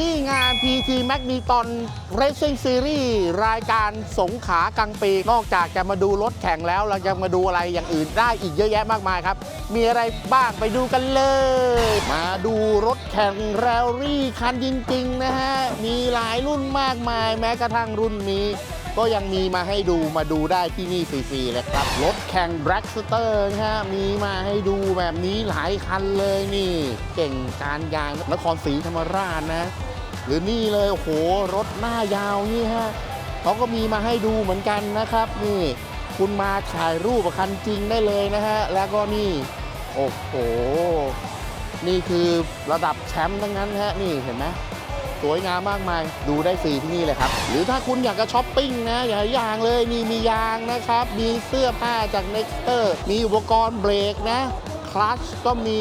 ที่งาน PT m a g n e t o n Racing Series รายการสงขากังปี นอกจากจะมาดูรถแข่งแล้ว เรายังมาดูอะไรอย่างอื่นได้อีกเยอะแยะมากมายครับ มีอะไรบ้างไปดูกันเลย มาดูรถแข่งแรลลี่คันจริง ๆ นะฮะ มีหลายรุ่นมากมาย แม้กระทั่งรุ่นนี้ ก็ยังมีมาให้ดูมาดูได้ที่นี่ฟรีๆเลยครับ รถแข่ง b r a c k s t e r นะฮะ มีมาให้ดูแบบนี้หลายคันเลยนี่ เก่งการยางนครศรีธรรมราชนะ หรือนี่เลยโอ้โหรถหน้ายาวนี่ฮะเขาก็มีมาให้ดูเหมือนกันนะครับ นี่คุณมาถ่ายรูปกับคันจริงได้เลยนะฮะแล้วก็นี่โอ้โหนี่คือระดับแชมป์ทั้งนั้นฮะนี่เห็นไหมสวยงามมากมาย ดูได้ฟรีที่นี่เลยครับ หรือถ้าคุณอยากจะช้อปปิ้งนะอย่าอย่างเลยนี่มียางนะครับ มีเสื้อผ้าจาก Nexter มีอุปกรณ์เบรกนะ คลัชก็มี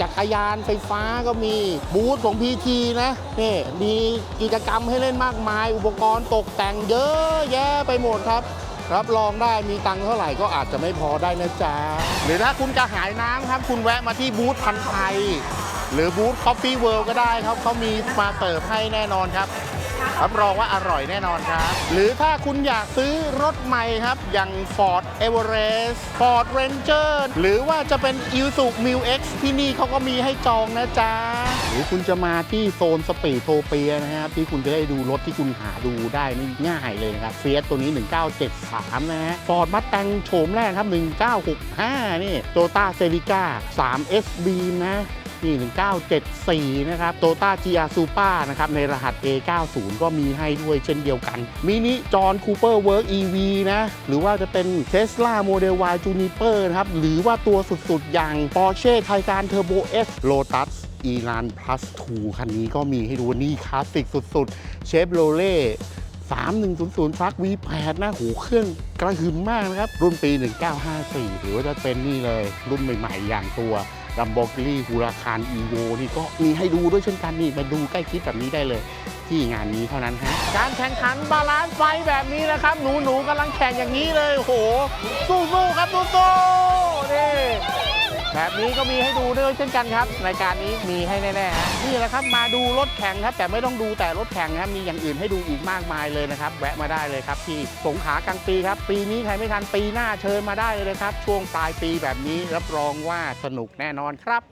จักรยานไฟฟ้าก็มีบูธของ PT นะนี่มีกิจกรรมให้เล่นมากมาย อุปกรณ์ตกแต่งเยอะแยะไปหมดครับรับรองได้มีตังค์เท่าไหร่ก็อาจจะไม่พอได้นะจ๊ะหรือถ้าคุณจะหายน้ำครับ คุณแวะมาที่บูธพันไทย หรือบูธ Coffee World ก็ได้ครับเขามีมาเสิร์ฟให้แน่นอนครับรับรองว่าอร่อยแน่นอนครับ หรือถ้าคุณอยากซื้อรถใหม่ครับ อย่าง Ford Everest Ford Ranger หรือว่าจะเป็น i s u m i l X ที่นี่เขาก็มีให้จองนะจ๊ะ หรือคุณจะมาที่โซนสปีดโทเปียนะครับ ที่คุณจะได้ดูรถที่คุณหาดูได้นี่ง่ายเลยนะครับเฟียสตัวนี้ 1973 นะฮะ Ford Mustang โฉมแรกครับ 1965 นี่ Toyota Celica 3 SB นะ นี่1974 นะครับโตต้า GR Super นะครับ ในรหัส A90 ก็มีให้ด้วยเช่นเดียวกัน มินิจอห์นคูเปอร์เวิร์ก EV นะ หรือว่าจะเป็น Tesla Model Y Juniper นะครับ หรือว่าตัวสุดๆ อย่าง Porsche Taycan Turbo S Lotus e l a n Plus 2คันนี้ก็มีให้ดูนี่คลาสสิกสุดๆ Chevrolet 3100 Truck V8 นะ โห เครื่องกระหึ่มมากนะครับ รุ่นปี 1954 หรือว่าจะเป็นนี่เลย รุ่นใหม่ ๆ อย่างตัว ลัมโบกิลี่ฮูราคารอีโวนี่ก็มีให้ดูด้วยเช่นกันนี่มาดูใกล้ชิดแบบนี้ได้เลย ที่งานนี้เท่านั้นฮะการแข่งขันบาลานซ์ไฟแบบนี้นะครับ หนูหนูๆกำลังแข่งอย่างนี้เลยโอ้โหสู้ๆครับสู้ๆนี่ แบบนี้ก็มีให้ดูด้วยเช่นกันครับรายการนี้มีให้แน่ๆฮะนี่แหละครับมาดูรถแข่งครับ แต่ไม่ต้องดูแต่รถแข่งครับมีอย่างอื่นให้ดูอีกมากมายเลยนะครับ แวะมาได้เลยครับ ที่สงขลากลางปีครับ ปีนี้ใครไม่ทันปีหน้าเชิญมาได้เลยครับ ช่วงปลายปีแบบนี้รับรองว่าสนุกแน่นอนครับ